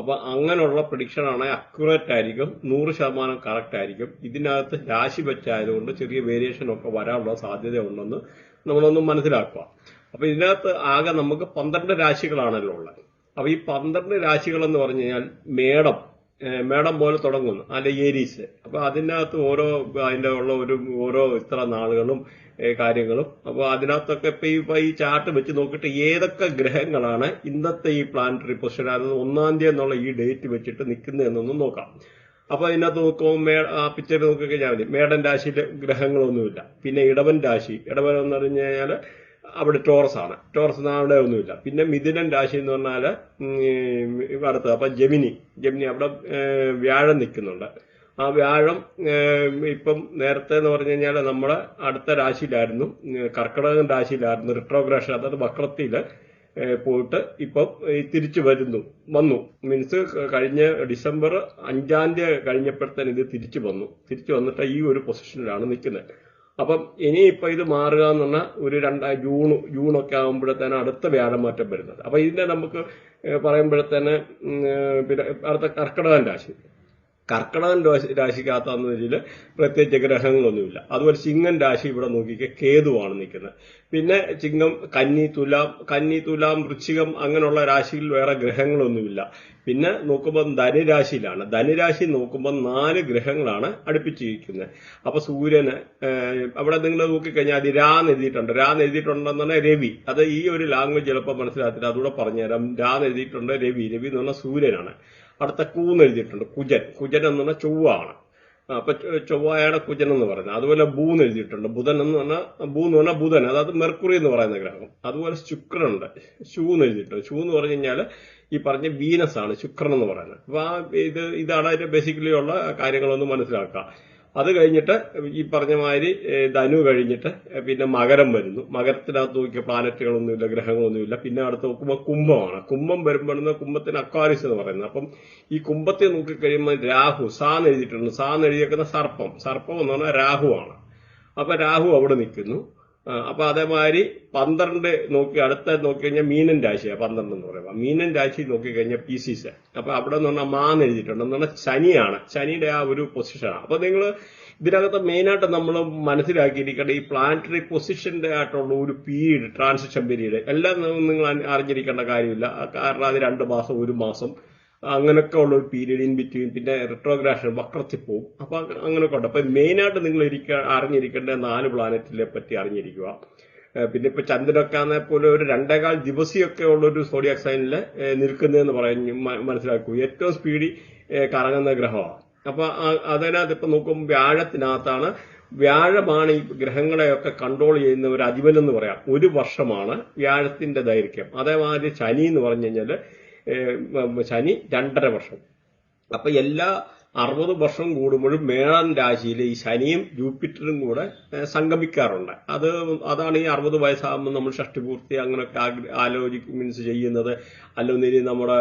അപ്പൊ അങ്ങനെയുള്ള പ്രഡിക്ഷൻ ആണെങ്കിൽ അക്യുറേറ്റ് ആയിരിക്കും നൂറ് ശതമാനം കറക്റ്റ് ആയിരിക്കും. ഇതിനകത്ത് രാശി വെച്ചായതുകൊണ്ട് ചെറിയ വേരിയേഷൻ ഒക്കെ വരാനുള്ള സാധ്യത ഉണ്ടെന്ന് നമ്മളൊന്ന് മനസ്സിലാക്കുക. അപ്പൊ ഇതിനകത്ത് ആകെ നമുക്ക് പന്ത്രണ്ട് രാശികളാണല്ലോ ഉള്ളത്. അപ്പൊ ഈ പന്ത്രണ്ട് രാശികൾ എന്ന് പറഞ്ഞു കഴിഞ്ഞാൽ മേടം മേടം പോലെ തുടങ്ങുന്നു അല്ലെ ഏരീസ്. അപ്പൊ അതിനകത്ത് ഓരോ അതിന്റെ ഉള്ള ഒരു ഓരോ ഇത്ര നാളുകളും കാര്യങ്ങളും. അപ്പൊ അതിനകത്തൊക്കെ ഇപ്പൊ ഈ ഈ ചാർട്ട് വെച്ച് നോക്കിയിട്ട് ഏതൊക്കെ ഗ്രഹങ്ങളാണ് ഇന്നത്തെ ഈ പ്ലാനറ്ററി പൊസിഷൻ അതായത് ഒന്നാം തീയതി എന്നുള്ള ഈ ഡേറ്റ് വെച്ചിട്ട് നിൽക്കുന്നതെന്നൊന്ന് നോക്കാം. അപ്പൊ അതിനകത്ത് നോക്കുമ്പോൾ മേ ആ പിക്ചർ നോക്കിക്കഴിഞ്ഞാൽ മതി. മേടൻ രാശിയിലെ ഗ്രഹങ്ങളൊന്നുമില്ല. പിന്നെ ഇടവൻ രാശി. ഇടവൻ എന്ന് പറഞ്ഞു കഴിഞ്ഞാൽ അവിടെ ടോറസ് ആണ്. ടോറസ് അവിടെ ഒന്നുമില്ല. പിന്നെ മിഥുനൻ രാശി എന്ന് പറഞ്ഞാൽ അടുത്ത് അപ്പൊ ജമിനി. ജമിനി അവിടെ വ്യാഴം നിൽക്കുന്നുണ്ട്. ആ വ്യാഴം ഇപ്പം നേരത്തെ എന്ന് പറഞ്ഞു കഴിഞ്ഞാൽ നമ്മുടെ അടുത്ത രാശിയിലായിരുന്നു കർക്കിടകം രാശിയിലായിരുന്നു റിട്രോഗ്രേഷൻ അതായത് വക്രത്തിൽ പോയിട്ട് ഇപ്പം തിരിച്ചു വരുന്നു വന്നു. മീൻസ് കഴിഞ്ഞ ഡിസംബർ അഞ്ചാം തീയതി കഴിഞ്ഞപ്പോഴത്തേന് ഇത് തിരിച്ചു വന്നു. തിരിച്ചു വന്നിട്ട് ഈ ഒരു പൊസിഷനിലാണ് നിൽക്കുന്നത്. അപ്പം ഇനിയിപ്പോ ഇത് മാറുക എന്ന് പറഞ്ഞാൽ ഒരു രണ്ട് ജൂൺ ജൂണൊക്കെ ആകുമ്പോഴത്തേന് അടുത്ത വ്യാഴമാറ്റം വരുന്നത്. അപ്പൊ ഇതിനെ നമുക്ക് പറയുമ്പോഴത്തേന് പിന്നെ അടുത്ത കർക്കിടകം രാശി. കർക്കിടകൻ രാശി രാശിക്കകത്താന്ന് വെച്ചാൽ പ്രത്യേകിച്ച് ഗ്രഹങ്ങളൊന്നുമില്ല. അതുപോലെ ചിങ്ങൻ രാശി ഇവിടെ നോക്കിക്കെ കേതുവാണ് നിൽക്കുന്നത്. പിന്നെ ചിങ്ങം കന്നി തുലാം കന്നി തുലാം വൃശ്ചികം അങ്ങനെയുള്ള രാശിയിൽ വേറെ ഗ്രഹങ്ങളൊന്നുമില്ല. പിന്നെ നോക്കുമ്പോൾ ധനുരാശിയിലാണ്. ധനുരാശി നോക്കുമ്പോൾ നാല് ഗ്രഹങ്ങളാണ് അടുപ്പിച്ചിരിക്കുന്നത്. അപ്പൊ സൂര്യന് അവിടെ നിങ്ങൾ നോക്കിക്കഴിഞ്ഞാൽ അത് രാന്ന് എഴുതിയിട്ടുണ്ട്. രാന്ന് എഴുതിയിട്ടുണ്ടെന്ന് പറഞ്ഞാൽ രവി. അത് ഈ ഒരു ലാംഗ്വേജ് ചിലപ്പോൾ മനസ്സിലാത്തില്ല അതുകൂടെ പറഞ്ഞുതരാം. രാന്ന് എഴുതിയിട്ടുണ്ട് രവി. രവി എന്ന് പറഞ്ഞാൽ സൂര്യനാണ്. അടുത്ത കൂന്ന് എഴുതിയിട്ടുണ്ട്. കുജൻ. കുജൻ എന്ന് പറഞ്ഞാൽ ചൊവ്വാണ്. അപ്പൊ ചൊവ്വായാണ് കുജൻ എന്ന് പറയുന്നത്. അതുപോലെ ബൂന്ന് എഴുതിയിട്ടുണ്ട്. ബുധൻ എന്ന് പറഞ്ഞാൽ ഭൂ എന്ന് പറഞ്ഞാൽ ബുധൻ. അതായത് മെർക്കുറി എന്ന് പറയുന്ന ഗ്രഹം. അതുപോലെ ശുക്രനുണ്ട്. ഷൂ എന്ന് എഴുതിയിട്ടുണ്ട്. ഷൂ എന്ന് പറഞ്ഞു കഴിഞ്ഞാൽ ഈ പറഞ്ഞ വീനസ് ആണ് ശുക്രൻ എന്ന് പറയുന്നത്. അപ്പൊ ആ ഇത് ഇതാണ് അതിന്റെ ബേസിക്കലി ഉള്ള കാര്യങ്ങളൊന്ന് മനസ്സിലാക്കുക. അത് കഴിഞ്ഞിട്ട് ഈ പറഞ്ഞ മാതിരി ധനു കഴിഞ്ഞിട്ട് പിന്നെ മകരം വരുന്നു. മകരത്തിനകത്ത് നോക്കിയ പ്ലാനറ്റുകളൊന്നുമില്ല ഗ്രഹങ്ങളൊന്നുമില്ല. പിന്നെ അടുത്ത് നോക്കുമ്പോൾ കുംഭമാണ്. കുംഭം വരുമ്പോഴെന്ന് കുംഭത്തിന് അക്വാരിസ് എന്ന് പറയുന്നത്. അപ്പം ഈ കുംഭത്തെ നോക്കിക്കഴിയുമ്പോൾ രാഹു സാന്ന് എഴുതിയിട്ടുണ്ട്. സാന്ന് എഴുതിയേക്കുന്ന സർപ്പം. സർപ്പം എന്ന് പറഞ്ഞാൽ രാഹുവാണ്. അപ്പൊ രാഹു അവിടെ നിൽക്കുന്നു. അപ്പൊ അതേമാതിരി പന്ത്രണ്ട് നോക്കി അടുത്ത നോക്കി കഴിഞ്ഞാൽ മീനൻ രാശിയാണ് പന്ത്രണ്ട് എന്ന് പറയുമ്പോൾ മീനൻ രാശി നോക്കി കഴിഞ്ഞാൽ പി സി സെ അപ്പൊ അവിടെ എന്ന് പറഞ്ഞാൽ മാന്ന് എഴുതിയിട്ടുണ്ട്. എന്ന് പറഞ്ഞാൽ ശനിയാണ്. ശനിയുടെ ആ ഒരു പൊസിഷനാണ് അപ്പൊ നിങ്ങൾ ഇതിനകത്ത് മെയിനായിട്ട് നമ്മൾ മനസ്സിലാക്കിയിരിക്കേണ്ട ഈ പ്ലാനറ്ററി പൊസിഷന്റെ ആയിട്ടുള്ള ഒരു പീരീഡ് ട്രാൻസിഷൻ പീരീഡ് എല്ലാം നിങ്ങൾ അറിഞ്ഞിരിക്കേണ്ട കാര്യമില്ല. കാരണം അത് രണ്ട് മാസം ഒരു മാസം. അങ്ങനെയൊക്കെ ഉള്ള ഒരു പീരീഡ് ഇൻ ബിറ്റ്വീൻ പിന്നെ റിട്രോഗ്രാഷൻ വക്രത്തിൽ പോകും അപ്പൊ അങ്ങനെയൊക്കെ ഉണ്ട്. അപ്പൊ മെയിനായിട്ട് നിങ്ങൾ ഇരിക്ക അറിഞ്ഞിരിക്കേണ്ട നാല് പ്ലാനറ്റിനെ പറ്റി അറിഞ്ഞിരിക്കുക. പിന്നെ ഇപ്പൊ ചന്ദ്രനൊക്കെ ആണെ പോലെ ഒരു രണ്ടേകാൽ ദിവസിയൊക്കെ ഉള്ള ഒരു സോഡിയാക് സൈനിൽ നിൽക്കുന്നതെന്ന് പറഞ്ഞു മനസ്സിലാക്കൂ. ഏറ്റവും സ്പീഡിൽ കറങ്ങുന്ന ഗ്രഹമാണ്. അപ്പൊ അതിനകത്ത് ഇപ്പൊ നോക്കുമ്പോൾ വ്യാഴത്തിനകത്താണ്. വ്യാഴമാണ് ഈ ഗ്രഹങ്ങളെയൊക്കെ കൺട്രോൾ ചെയ്യുന്ന ഒരു അധിപൻ എന്ന് പറയാം. ഒരു വർഷമാണ് വ്യാഴത്തിന്റെ ദൈർഘ്യം. അതേമാതിരി ശനി എന്ന് പറഞ്ഞു കഴിഞ്ഞാൽ ഏഹ് ശനി രണ്ടര വർഷം. അപ്പൊ എല്ലാ അറുപത് വർഷം കൂടുമ്പോഴും മേളൻ രാശിയിൽ ഈ ശനിയും ജൂപ്പിറ്ററും കൂടെ സംഗമിക്കാറുണ്ട്. അത് അതാണ് ഈ അറുപത് വയസ്സാകുമ്പോൾ നമ്മൾ ഷഷ്ടിപൂർത്തി അങ്ങനെയൊക്കെ ആലോചിക്കും മീൻസ് ചെയ്യുന്നത്. അല്ലെങ്കിൽ നമ്മുടെ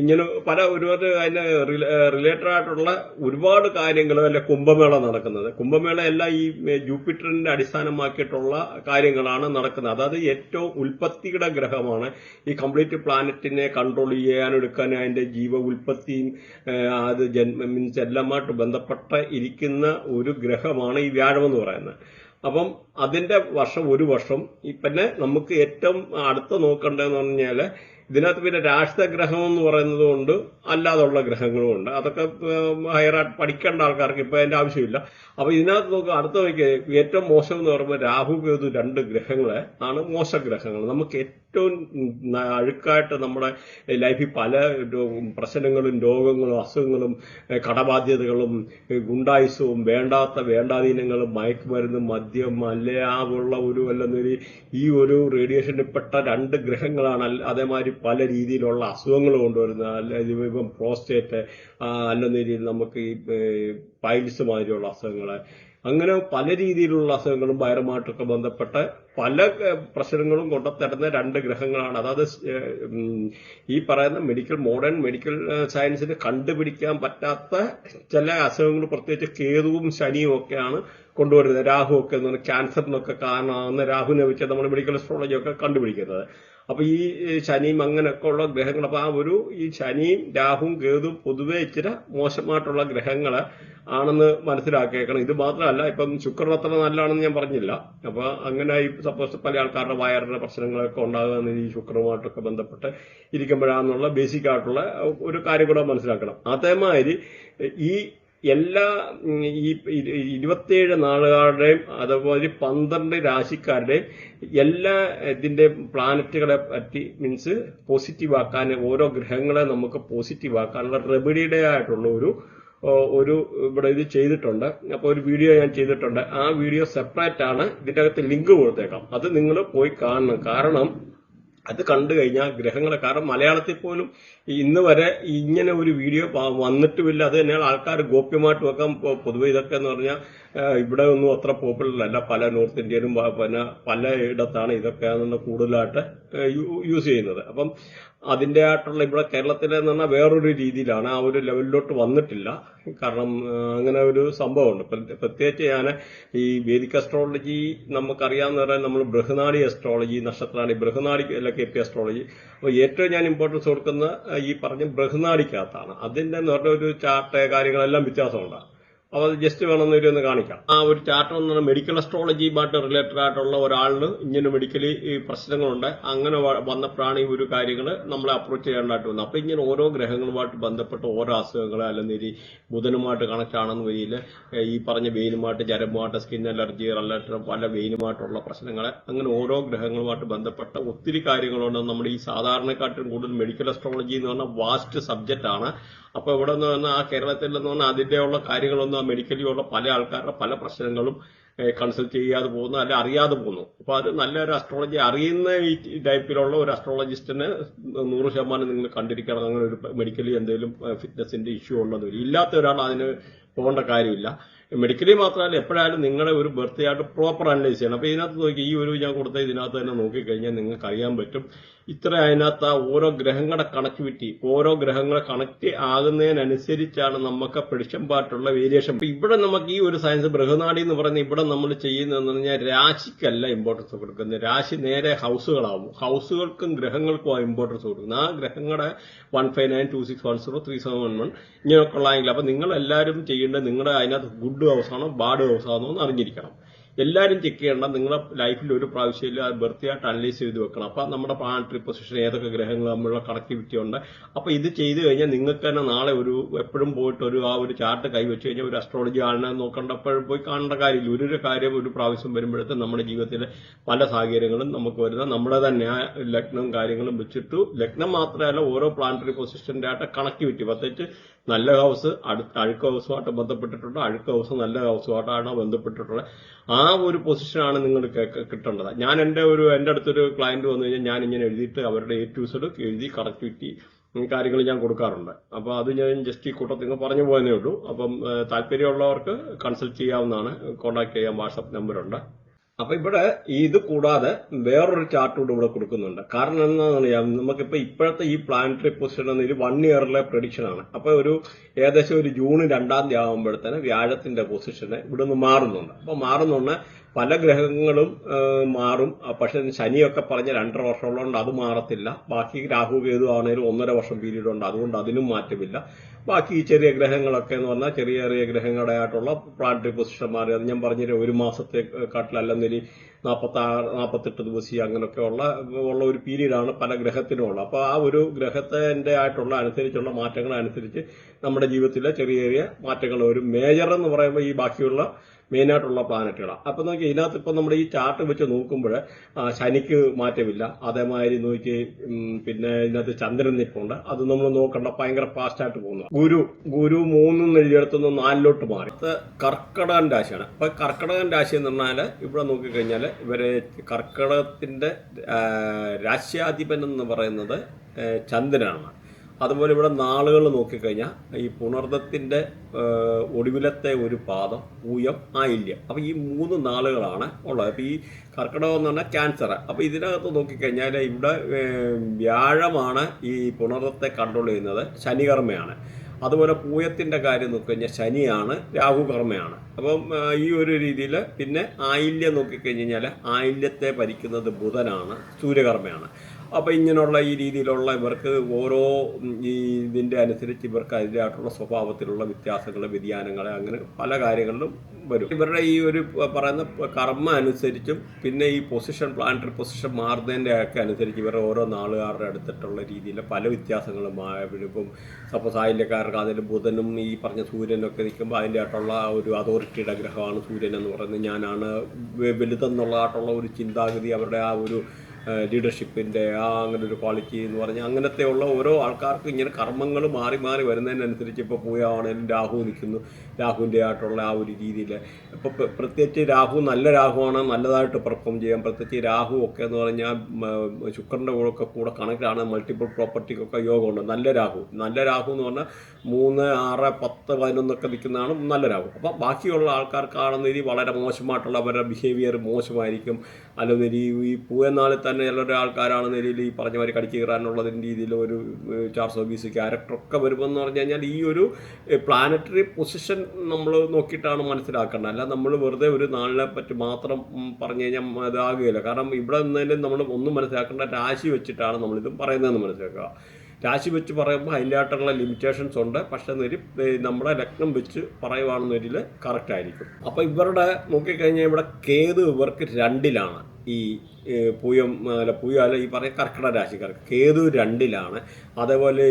ഇങ്ങനെ പല ഒരുപാട് അതിന് റിലേറ്റഡ് ആയിട്ടുള്ള ഒരുപാട് കാര്യങ്ങൾ അല്ലെ കുംഭമേള നടക്കുന്നത്. കുംഭമേള എല്ലാം ഈ ജൂപ്പിറ്ററിന്റെ അടിസ്ഥാനമാക്കിയിട്ടുള്ള കാര്യങ്ങളാണ് നടക്കുന്നത്. അതായത് ഏറ്റവും ഉൽപ്പത്തിയുടെ ഗ്രഹമാണ്. ഈ കംപ്ലീറ്റ് പ്ലാനറ്റിനെ കൺട്രോൾ ചെയ്യാൻ എടുക്കാൻ അതിന്റെ ജീവ ഉൽപ്പത്തിയും അത് ജന്മ മീൻസ് എല്ലാമായിട്ട് ബന്ധപ്പെട്ട ഇരിക്കുന്ന ഒരു ഗ്രഹമാണ് ഈ വ്യാഴം എന്ന് പറയുന്നത്. അപ്പം അതിന്റെ വർഷം ഒരു വർഷം. പിന്നെ നമുക്ക് ഏറ്റവും അടുത്ത് നോക്കേണ്ടതെന്ന് പറഞ്ഞാൽ ഇതിനകത്ത് പിന്നെ രാഷ്ട്രഗ്രഹം എന്ന് പറയുന്നത് കൊണ്ട് അല്ലാതുള്ള ഗ്രഹങ്ങളും ഉണ്ട്. അതൊക്കെ ഹയറായിട്ട് പഠിക്കേണ്ട ആൾക്കാർക്ക് ഇപ്പൊ അതിന്റെ ആവശ്യമില്ല. അപ്പൊ ഇതിനകത്ത് നോക്കുക അടുത്ത വയ്ക്ക് ഏറ്റവും മോശം എന്ന് പറയുമ്പോൾ രാഹു കേതു രണ്ട് ഗ്രഹങ്ങളെ ആണ് മോശ ഗ്രഹങ്ങൾ. നമുക്ക് ഏറ്റവും അഴുക്കായിട്ട് നമ്മുടെ ലൈഫിൽ പല പ്രശ്നങ്ങളും രോഗങ്ങളും അസുഖങ്ങളും കടബാധ്യതകളും ഗുണ്ടായുസവും വേണ്ടാത്ത വേണ്ടാധീനങ്ങളും മയക്കുമരുന്നും മദ്യം അല്ലെ ആ ഉള്ള ഒരു അല്ലെന്നൊരു ഈ ഒരു റേഡിയേഷനിൽ പെട്ട രണ്ട് ഗ്രഹങ്ങളാണ് അതേമാതിരി പല രീതിയിലുള്ള അസുഖങ്ങൾ കൊണ്ടുവരുന്നത്. അല്ല ഇപ്പം പ്രോസ്റ്റേറ്റ് അല്ലെന്ന രീതിയിൽ നമുക്ക് ഈ പൈൽസ് മാതിരിയുള്ള അസുഖങ്ങൾ അങ്ങനെ പല രീതിയിലുള്ള അസുഖങ്ങളും വയറുമായിട്ടൊക്കെ ബന്ധപ്പെട്ട പല പ്രശ്നങ്ങളും കൊണ്ടുത്തരുന്ന രണ്ട് ഗ്രഹങ്ങളാണ്. അതായത് ഈ പറയുന്ന മെഡിക്കൽ മോഡേൺ മെഡിക്കൽ സയൻസിന് കണ്ടുപിടിക്കാൻ പറ്റാത്ത ചില അസുഖങ്ങൾ പ്രത്യേകിച്ച് കേതുവും ശനിയും ഒക്കെയാണ് കൊണ്ടുവരുന്നത്. രാഹു ഒക്കെ എന്ന് പറഞ്ഞാൽ ക്യാൻസറിനൊക്കെ കാരണമാകുന്ന രാഹുവിനെ വെച്ച് നമ്മൾ മെഡിക്കൽ അസ്ട്രോളജി ഒക്കെ കണ്ടുപിടിക്കുന്നത്. അപ്പൊ ഈ ശനിയും അങ്ങനെയൊക്കെ ഉള്ള ഗ്രഹങ്ങൾ അപ്പൊ ആ ഒരു ഈ ശനിയും രാഹുവും കേതു പൊതുവെ ഇച്ചിരി മോശമായിട്ടുള്ള ഗ്രഹങ്ങൾ ആണെന്ന് മനസ്സിലാക്കിയേക്കണം. ഇത് മാത്രമല്ല ഇപ്പം ശുക്രൻ അത്ര നല്ലതാണെന്ന് ഞാൻ പറഞ്ഞില്ല. അപ്പൊ അങ്ങനെ ഈ സപ്പോസ് പല ആൾക്കാരുടെ വയറിന്റെ പ്രശ്നങ്ങളൊക്കെ ഉണ്ടാകുന്ന ഈ ശുക്രനുമായിട്ടൊക്കെ ബന്ധപ്പെട്ട് ഇരിക്കുമ്പോഴാന്നുള്ള ബേസിക് ആയിട്ടുള്ള ഒരു കാര്യം കൂടെ മനസ്സിലാക്കണം. അതേമാതിരി ഈ എല്ലാ ഈ ഇരുപത്തിയേഴ് നാളുകാരുടെയും അതുപോലെ പന്ത്രണ്ട് രാശിക്കാരുടെയും എല്ലാ ഇതിന്റെ പ്ലാനറ്റുകളെ പറ്റി മീൻസ് പോസിറ്റീവ് ആക്കാൻ ഓരോ ഗ്രഹങ്ങളെ നമുക്ക് പോസിറ്റീവ് ആക്കാനുള്ള റെമഡിയുടെ ആയിട്ടുള്ള ഒരു ഒരു ഇവിടെ ഇത് ചെയ്തിട്ടുണ്ട്. അപ്പൊ ഒരു വീഡിയോ ഞാൻ ചെയ്തിട്ടുണ്ട്. ആ വീഡിയോ സെപ്പറേറ്റ് ആണ്. ഇതിന്റെ അകത്ത് ലിങ്ക് കൊടുത്തേക്കാം. അത് നിങ്ങൾ പോയി കാണണം. കാരണം അത് കണ്ടു കഴിഞ്ഞാൽ ഗ്രഹങ്ങളെ കാരണം മലയാളത്തിൽ പോലും ഇന്ന് വരെ ഇങ്ങനെ ഒരു വീഡിയോ വന്നിട്ടുമില്ല. അത് തന്നെയാണ് ആൾക്കാർ ഗോപ്യമായിട്ട് വെക്കാൻ പൊതുവെ ഇതൊക്കെ എന്ന് പറഞ്ഞാൽ ഇവിടെ ഒന്നും അത്ര പോപ്പുലർ അല്ല. പല നോർത്ത് ഇന്ത്യയിലും പിന്നെ പല ഇടത്താണ് ഇതൊക്കെ കൂടുതലായിട്ട് യൂസ് ചെയ്യുന്നത്. അപ്പം അതിന്റെ ആയിട്ടുള്ള ഇവിടെ കേരളത്തിലെ എന്ന് പറഞ്ഞാൽ വേറൊരു രീതിയിലാണ്. ആ ഒരു ലെവലിലോട്ട് വന്നിട്ടില്ല. കാരണം അങ്ങനെ ഒരു സംഭവമുണ്ട്. പ്ര- പ്രത്യേകിച്ച് ഞാൻ ഈ വേദിക് അസ്ട്രോളജി നമുക്കറിയാവുന്ന പറയാൻ നമ്മൾ ബൃഹനാടി അസ്ട്രോളജി നക്ഷത്രാണി ബൃഹനാടി അല്ല കെ പി അസ്ട്രോളജി അപ്പോൾ ഏറ്റവും ഞാൻ ഇമ്പോർട്ടൻസ് കൊടുക്കുന്ന ഈ പറഞ്ഞ ബൃഹനാടിക്കകത്താണ്. അതിന്റെ എന്ന് പറഞ്ഞ ഒരു ചാർട്ട് കാര്യങ്ങളെല്ലാം വ്യത്യാസമുണ്ട്. അപ്പോൾ അത് ജസ്റ്റ് വേണമെന്നൊരു ഒന്ന് കാണിക്കാം. ആ ഒരു ചാർട്ടർ എന്ന് പറഞ്ഞാൽ മെഡിക്കൽ അസ്ട്രോളജിയുമായിട്ട് റിലേറ്റഡ് ആയിട്ടുള്ള ഒരാളിന് ഇങ്ങനെ മെഡിക്കലി പ്രശ്നങ്ങളുണ്ട്. അങ്ങനെ വന്നപ്പോഴാണ് ഈ ഒരു കാര്യങ്ങൾ നമ്മളെ അപ്രോച്ച് ചെയ്യേണ്ടതായിട്ട് വന്നത്. അപ്പോൾ ഇങ്ങനെ ഓരോ ഗ്രഹങ്ങളുമായിട്ട് ബന്ധപ്പെട്ട ഓരോ അസുഖങ്ങൾ അല്ലെങ്കിൽ ഈ ബുധനുമായിട്ട് കണക്ട് ആണെന്ന് വരിയിൽ ഈ പറഞ്ഞ വെയിലുമായിട്ട് ജരമായിട്ട് സ്കിൻ അലർജി റിലേറ്റഡ് പല വെയിലുമായിട്ടുള്ള പ്രശ്നങ്ങൾ. അങ്ങനെ ഓരോ ഗ്രഹങ്ങളുമായിട്ട് ബന്ധപ്പെട്ട ഒത്തിരി കാര്യങ്ങളുണ്ട്. നമ്മുടെ ഈ സാധാരണക്കാട്ടിലും കൂടുതൽ മെഡിക്കൽ അസ്ട്രോളജി എന്ന് പറഞ്ഞാൽ വാസ്റ്റ് സബ്ജക്റ്റ് ആണ്. അപ്പൊ ഇവിടെ നിന്ന് പറഞ്ഞാൽ ആ കേരളത്തിൽ നിന്ന് പറഞ്ഞാൽ അതിന്റെ ഉള്ള കാര്യങ്ങളൊന്നും ആ മെഡിക്കലിയുള്ള പല ആൾക്കാരുടെ പല പ്രശ്നങ്ങളും കൺസൾട്ട് ചെയ്യാതെ പോകുന്നു അല്ലെ അറിയാതെ പോകുന്നു. അപ്പൊ അത് നല്ലൊരു അസ്ട്രോളജി അറിയുന്ന ഈ ടൈപ്പിലുള്ള ഒരു അസ്ട്രോളജിസ്റ്റിന് നൂറ് ശതമാനം നിങ്ങൾ കണ്ടിരിക്കണം. അങ്ങനെ ഒരു മെഡിക്കലി എന്തെങ്കിലും ഫിറ്റ്നസിന്റെ ഇഷ്യൂ ഉണ്ടെന്ന് വരും ഇല്ലാത്ത ഒരാൾ അതിന് പോകേണ്ട കാര്യമില്ല. മെഡിക്കലി മാത്രമല്ല എപ്പോഴായാലും നിങ്ങളെ ഒരു ബർത്ത് ആയിട്ട് പ്രോപ്പർ അനലൈസ് ചെയ്യണം. അപ്പൊ ഇതിനകത്ത് നോക്കി ഈ ഒരു ഞാൻ കൊടുത്ത ഇതിനകത്ത് തന്നെ നോക്കിക്കഴിഞ്ഞാൽ നിങ്ങൾക്ക് അറിയാൻ പറ്റും. ഇത്ര അതിനകത്ത് ആ ഓരോ ഗ്രഹങ്ങളുടെ കണക്ടിവിറ്റി ഓരോ ഗ്രഹങ്ങളെ കണക്ട് ആകുന്നതിനനുസരിച്ചാണ് നമുക്ക് പിടിച്ചമ്പാട്ടുള്ള വേരിയേഷൻ ഇവിടെ നമുക്ക് ഈ ഒരു സയൻസ് ബൃഹനാടി എന്ന് പറയുന്ന ഇവിടെ നമ്മൾ ചെയ്യുന്നതെന്ന് പറഞ്ഞാൽ രാശിക്കല്ല ഇമ്പോർട്ടൻസ് കൊടുക്കുന്നത്. രാശി നേരെ ഹൗസുകളാവും. ഹൗസുകൾക്കും ഗ്രഹങ്ങൾക്കും ആ ഇമ്പോർട്ടൻസ് കൊടുക്കുന്നത്. ആ ഗ്രഹങ്ങളുടെ one five nine two six one zero three seven one one ഇങ്ങനെയൊക്കെ ഉള്ളതെങ്കിൽ അപ്പൊ നിങ്ങൾ എല്ലാവരും ചെയ്യേണ്ടത് നിങ്ങളുടെ അതിനകത്ത് ഗുഡ് ഹൗസ് ആണോ ബാഡ് ഹൗസ് ആണോ എന്ന് അറിഞ്ഞിരിക്കണം. എല്ലാവരും ചെക്ക് ചെയ്യണം. നിങ്ങളുടെ ലൈഫിൽ ഒരു പ്രാവശ്യം അത് ബർത്തിയായിട്ട് അനലൈസ് ചെയ്ത് വെക്കണം. അപ്പൊ നമ്മുടെ പ്ലാനറ്ററി പൊസിഷൻ ഏതൊക്കെ ഗ്രഹങ്ങൾ നമ്മളുടെ കണക്ടിവിറ്റി ഉണ്ട്. അപ്പൊ ഇത് ചെയ്തു കഴിഞ്ഞാൽ നിങ്ങൾക്ക് തന്നെ നാളെ ഒരു എപ്പോഴും പോയിട്ട് ഒരു ആ ഒരു ചാർട്ട് കൈവച്ച് കഴിഞ്ഞാൽ ഒരു അസ്ട്രോളജി ആളിനെ നോക്കേണ്ട എപ്പോഴും പോയി കാണേണ്ട കാര്യമില്ല. ഒരു കാര്യം ഒരു പ്രാവശ്യം വരുമ്പോഴത്തെ നമ്മുടെ ജീവിതത്തിലെ പല സാഹചര്യങ്ങളും നമുക്ക് വരുന്ന നമ്മുടെ തന്നെ ആ ലഗ്നം കാര്യങ്ങളും വെച്ചിട്ട് ലഗ്നം മാത്രമല്ല ഓരോ പ്ലാനറ്ററി പൊസിഷന്റെ ആയിട്ട് കണക്ടിവിറ്റി പ്രത്യേകിച്ച് നല്ല ഹൗസ് അഴുക്ക് ഹൗസുമായിട്ട് ബന്ധപ്പെട്ടിട്ടുണ്ട്. അഴുക്ക ഹൗസ് നല്ല ഹൗസുമായിട്ടാണ് ബന്ധപ്പെട്ടിട്ടുള്ളത്. ആ ഒരു പൊസിഷനാണ് നിങ്ങൾ കിട്ടേണ്ടത്. ഞാൻ എന്റെ ഒരു എന്റെ അടുത്തൊരു ക്ലയന്റ് വന്നു കഴിഞ്ഞാൽ ഞാൻ ഇങ്ങനെ എഴുതിയിട്ട് അവരുടെ എ ടു സെഡ് എഴുതി കണക്ടിവിറ്റി കാര്യങ്ങൾ ഞാൻ കൊടുക്കാറുണ്ട്. അപ്പോൾ അത് ഞാൻ ജസ്റ്റ് ഈ കൂട്ടത്തിൽ നിങ്ങൾ പറഞ്ഞു പോയതേ ഉള്ളൂ. അപ്പം താല്പര്യമുള്ളവർക്ക് കൺസൾട്ട് ചെയ്യാവുന്നതാണ്. കോൺടാക്ട് ചെയ്യാൻ വാട്സപ്പ് നമ്പറുണ്ട് അപ്പൊ ഇവിടെ ഇത് കൂടാതെ വേറൊരു ചാർട്ട് കൂടെ ഇവിടെ കൊടുക്കുന്നുണ്ട്. കാരണം എന്താണെന്ന് അറിയാം? നമുക്കിപ്പോ ഇപ്പോഴത്തെ ഈ പ്ലാനറ്ററി പൊസിഷൻ എന്ന വൺ ഇയറിലെ പ്രഡിക്ഷൻ ആണ്. അപ്പൊ ഒരു ഏകദേശം ഒരു ജൂൺ രണ്ടാം തീയതി ആകുമ്പോഴത്തേന് വ്യാഴത്തിന്റെ പൊസിഷന് ഇവിടെ നിന്ന് മാറുന്നുണ്ട്. അപ്പൊ മാറുന്നുണ്ട് പല ഗ്രഹങ്ങളും മാറും. പക്ഷെ ശനിയൊക്കെ പറഞ്ഞ രണ്ടര വർഷമുള്ളതുകൊണ്ട് അത് മാറത്തില്ല. ബാക്കി രാഹു കേതു ആണെങ്കിലും ഒന്നര വർഷം പീരീഡ് ഉണ്ട്. അതുകൊണ്ട് അതിനും മാറ്റമില്ല. ബാക്കി ചെറിയ ഗ്രഹങ്ങളൊക്കെ എന്ന് പറഞ്ഞാൽ ചെറിയ ചെറിയ ഗ്രഹങ്ങളുടെ ആയിട്ടുള്ള പ്ലാനറ്ററി മാറി അത് ഞാൻ പറഞ്ഞ ഒരു മാസത്തെ കാട്ടിലല്ലെന്നൊരു നാൽപ്പത്തി ആറ് നാൽപ്പത്തെട്ട് ദിവസം അങ്ങനെയൊക്കെ ഉള്ള ഉള്ള ഒരു പീരീഡാണ് പല ഗ്രഹത്തിനും ഉള്ളത് അപ്പോൾ ആ ഒരു ഗ്രഹത്തിന്റെ ആയിട്ടുള്ള അനുസരിച്ചുള്ള മാറ്റങ്ങൾ അനുസരിച്ച് നമ്മുടെ ജീവിതത്തിലെ ചെറിയ ചെറിയ മാറ്റങ്ങൾ ഒരു മേജർ എന്ന് പറയുമ്പോൾ ഈ ബാക്കിയുള്ള മെയിനായിട്ടുള്ള പ്ലാനറ്റുകളാണ് അപ്പം നോക്കി ഇതിനകത്ത് ഇപ്പം നമ്മുടെ ഈ ചാർട്ട് വെച്ച് നോക്കുമ്പോൾ ശനിക്ക് മാറ്റമില്ല. അതേമാതിരി നോക്കി പിന്നെ ഇതിനകത്ത് ചന്ദ്രൻ നിൽപ്പുണ്ട് അത് നമ്മൾ നോക്കണ്ട ഭയങ്കര ഫാസ്റ്റായിട്ട് പോകുന്നു. ഗുരു ഗുരു മൂന്നും എഴുതിയെടുത്തുനിന്ന് നാലിലോട്ട് മാറി. കർക്കടകൻ രാശിയാണ്. അപ്പൊ കർക്കടകൻ രാശി എന്ന് പറഞ്ഞാൽ ഇവിടെ നോക്കിക്കഴിഞ്ഞാൽ ഇവരെ കർക്കടകത്തിന്റെ രാശ്യാധിപൻ എന്ന് പറയുന്നത് ചന്ദ്രനാണ്. അതുപോലെ ഇവിടെ നാളുകൾ നോക്കിക്കഴിഞ്ഞാൽ ഈ പുണർദത്തിന്റെ ഒടുവിലത്തെ ഒരു പാദം പൂയം ആയില്യം. അപ്പോൾ ഈ മൂന്ന് നാളുകളാണ് ഉള്ളത്. അപ്പോൾ ഈ കർക്കിടകം എന്ന് പറഞ്ഞാൽ ക്യാൻസർ അപ്പോൾ ഇതിനകത്ത് നോക്കിക്കഴിഞ്ഞാൽ ഇവിടെ വ്യാഴമാണ് ഈ പുണർദത്തെ കൺട്രോൾ ചെയ്യുന്നത് ശനികർമ്മയാണ്. അതുപോലെ പൂയത്തിന്റെ കാര്യം നോക്കിക്കഴിഞ്ഞാൽ ശനിയാണ് രാഹുകർമ്മയാണ്. അപ്പം ഈ ഒരു രീതിയിൽ പിന്നെ ആയില്യം നോക്കിക്കഴിഞ്ഞ് കഴിഞ്ഞാൽ ആയില്യത്തെ ഭരിക്കുന്നത് ബുധനാണ് സൂര്യകർമ്മയാണ്. അപ്പം ഇങ്ങനെയുള്ള ഈ രീതിയിലുള്ള ഇവർക്ക് ഓരോ ഈ ഇതിന്റെ അനുസരിച്ച് ഇവർക്ക് അതിന്റെതായിട്ടുള്ള സ്വഭാവത്തിലുള്ള വ്യത്യാസങ്ങൾ വ്യതിയാനങ്ങൾ അങ്ങനെ പല കാര്യങ്ങളിലും വരും. ഇവരുടെ ഈ ഒരു പറയുന്ന കർമ്മ അനുസരിച്ചും പിന്നെ ഈ പൊസിഷൻ പ്ലാനറ്ററി പൊസിഷൻ മാറുന്നതിന്റെ ഒക്കെ അനുസരിച്ച് ഇവരുടെ ഓരോ നാളുകാരുടെ അടുത്തിട്ടുള്ള രീതിയിൽ പല വ്യത്യാസങ്ങളും ഇപ്പം സപ്പോസ് ആയില്യക്കാർക്ക് അതിൽ ബുധനും ഈ പറഞ്ഞ സൂര്യനൊക്കെ നിൽക്കുമ്പോൾ അതിന്റെ ആയിട്ടുള്ള ഒരു അതോറിറ്റിയുടെ ഗ്രഹമാണ് സൂര്യൻ എന്ന് പറയുന്നത്. ഞാനാണ് വലുതെന്നുള്ളതായിട്ടുള്ള ഒരു ചിന്താഗതി അവരുടെ ആ ഒരു ലീഡർഷിപ്പിന്റെ ആ അങ്ങനെ ഒരു ക്വാളിറ്റി എന്ന് പറഞ്ഞാൽ അങ്ങനത്തെ ഉള്ള ഓരോ ആൾക്കാർക്കും ഇങ്ങനെ കർമ്മങ്ങൾ മാറി മാറി വരുന്നതിനനുസരിച്ച് ഇപ്പോൾ പൂയാണെങ്കിലും രാഹു നിൽക്കുന്നു രാഹുവിന്റെ ആയിട്ടുള്ള ആ ഒരു രീതിയിൽ ഇപ്പോൾ പ്രത്യേകിച്ച് രാഹു നല്ല രാഹുവാണ് നല്ലതായിട്ട് പെർഫോം ചെയ്യാം. പ്രത്യേകിച്ച് രാഹു ഒക്കെ എന്ന് പറഞ്ഞാൽ ശുക്രന്റെ കൂടെ ഒക്കെ കൂടെ കണക്റ്റാണ് മൾട്ടിപ്പിൾ പ്രോപ്പർട്ടിക്കൊക്കെ യോഗമുണ്ട് നല്ല രാഹു. നല്ല രാഹു എന്ന് പറഞ്ഞാൽ മൂന്ന് ആറ് പത്ത് പതിനൊന്നൊക്കെ നിൽക്കുന്നതാണ് നല്ല രാഹു അപ്പം ബാക്കിയുള്ള കാണുന്ന രീതി വളരെ മോശമായിട്ടുള്ള അവരുടെ ബിഹേവിയർ മോശമായിരിക്കും. അല്ലെങ്കിൽ രീതി ഈ പൂവെന്നാളിൽ തന്നെ ചിലരുടെ ആൾക്കാരാണെന്ന രീതിയിൽ ഈ പറഞ്ഞ മാതിരി കടിച്ചു കയറാനുള്ളതിന്റെ രീതിയിൽ ഒരു ചാർ സർവീസ് ക്യാരക്ടറൊക്കെ വരുമെന്ന് പറഞ്ഞു കഴിഞ്ഞാൽ ഈ ഒരു പ്ലാനറ്ററി പൊസിഷൻ നമ്മൾ നോക്കിയിട്ടാണ് മനസ്സിലാക്കേണ്ടത്. അല്ല നമ്മൾ വെറുതെ ഒരു നാളിനെ പറ്റി മാത്രം പറഞ്ഞു കഴിഞ്ഞാൽ ഇതാകുകയില്ല. കാരണം ഇവിടെ നിന്നതിലും നമ്മൾ ഒന്നും മനസ്സിലാക്കേണ്ട രാശി വെച്ചിട്ടാണ് നമ്മളിത് പറയുന്നതെന്ന് മനസ്സിലാക്കുക. രാശി വെച്ച് പറയുമ്പോൾ അതിന്റെതായിട്ടുള്ള ലിമിറ്റേഷൻസ് ഉണ്ട്. പക്ഷേ നിരി നമ്മുടെ ലഗ്നം വെച്ച് പറയുവാണെന്നൊരിൽ കറക്റ്റ് ആയിരിക്കും. അപ്പോൾ ഇവരുടെ നോക്കിക്കഴിഞ്ഞാൽ ഇവിടെ കേതു ഇവർക്ക് രണ്ടിലാണ്. ഈ പൂയം അല്ല പൂയം അല്ല ഈ പറയുന്ന കർക്കിട രാശിക്കാർ കേതു രണ്ടിലാണ്. അതേപോലെ